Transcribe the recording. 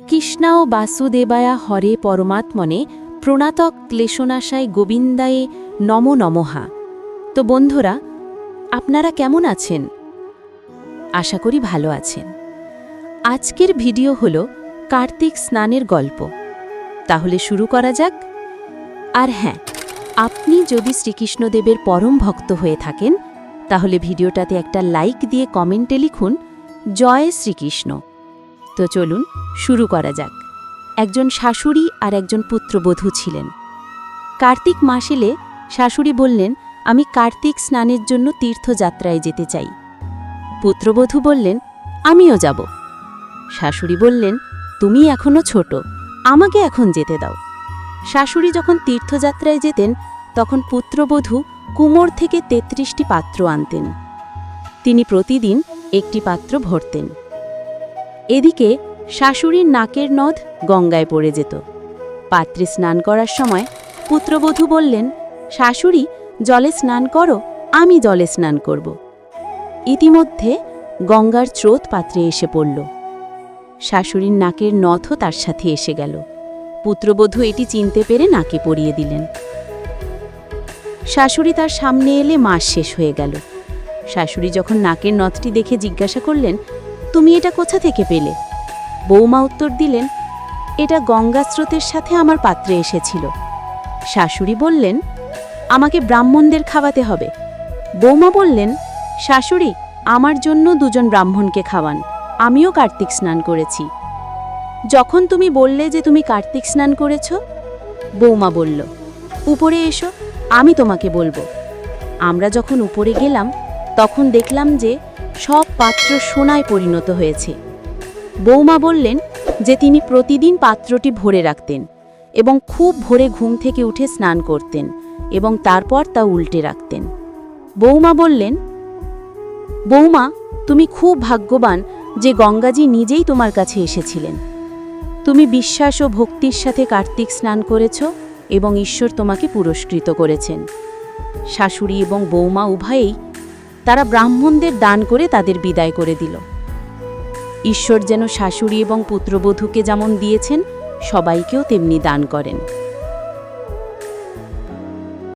কৃষ্ণাও বাসুদেবায়া হরে পরমাত্মনে প্রণাতক ক্লেশনাশায় গোবিন্দায়ে নম নমহা তো বন্ধুরা, আপনারা কেমন আছেন? আশা করি ভালো আছেন। আজকের ভিডিও হল কার্তিক স্নানের গল্প। তাহলে শুরু করা যাক। আর হ্যাঁ আপনি যদি শ্রীকৃষ্ণদেবের পরম ভক্ত হয়ে থাকেন, তাহলে ভিডিওটাতে একটা লাইক দিয়ে কমেন্টে লিখুন, জয় শ্রীকৃষ্ণ। তো চলুন, শুরু করা যাক। একজন শাশুড়ি আর একজন পুত্রবধূ ছিলেন। কার্তিক মাস এলে শাশুড়ি বললেন, আমি কার্তিক স্নানের জন্য তীর্থযাত্রায় যেতে চাই। পুত্রবধূ বললেন, আমিও যাব। শাশুড়ি বললেন, তুমি এখনও ছোট, আমাকে এখন যেতে দাও। শাশুড়ি যখন তীর্থযাত্রায় যেতেন, তখন পুত্রবধূ কুমোর থেকে তেত্রিশটি পাত্র আনতেন। তিনি প্রতিদিন একটি পাত্র ভরতেন। এদিকে শাশুড়ির নাকের নদ গঙ্গায় পড়ে যেত। পাত্রে স্নান করার সময় পুত্রবধূ বললেন, শাশুড়ি, জলে স্নান করো, আমি জলে স্নান করব। ইতিমধ্যে গঙ্গার স্রোত পাত্রে এসে পড়ল। শাশুড়ির নাকের নথও তার সাথে এসে গেল। পুত্রবধূ এটি চিনতে পেরে নাকে পরিয়ে দিলেন। শাশুড়ি তার সামনে এলে মাস শেষ হয়ে গেল। শাশুড়ি যখন নাকের নথটি দেখে জিজ্ঞাসা করলেন তুমি এটা কোথা থেকে পেলে? বৌমা উত্তর দিলেন, এটা গঙ্গা স্রোতের সাথে আমার পাত্রে এসেছিল। শাশুড়ি বললেন, আমাকে ব্রাহ্মণদের খাওয়াতে হবে। বৌমা বললেন, শাশুড়ি, আমার জন্য দুজন ব্রাহ্মণকে খাওয়ান। আমিও কার্তিক স্নান করেছি। যখন তুমি বললে যে তুমি কার্তিক স্নান করেছ? বৌমা বলল, উপরে এসো, আমি তোমাকে বলব। আমরা যখন উপরে গেলাম, তখন দেখলাম যে সব পাত্র সোনায় পরিণত হয়েছে। বৌমা বললেন যে তিনি প্রতিদিন পাত্রটি ভরে রাখতেন এবং খুব ভোরে ঘুম থেকে উঠে স্নান করতেন এবং তারপর তা উল্টে রাখতেন। বৌমা বললেন, বৌমা, তুমি খুব ভাগ্যবান যে গঙ্গাজি নিজেই তোমার কাছে এসেছিলেন। তুমি বিশ্বাস ও ভক্তির সাথে কার্তিক স্নান করেছ এবং ঈশ্বর তোমাকে পুরস্কৃত করেছেন। শাশুড়ি এবং বৌমা উভয়েই তারা ব্রাহ্মণদের দান করে তাদের বিদায় করে দিল। ঈশ্বর যেন শাশুড়ি এবং পুত্রবধূকে যেমন দিয়েছেন, সবাইকেও তেমনি দান করেন।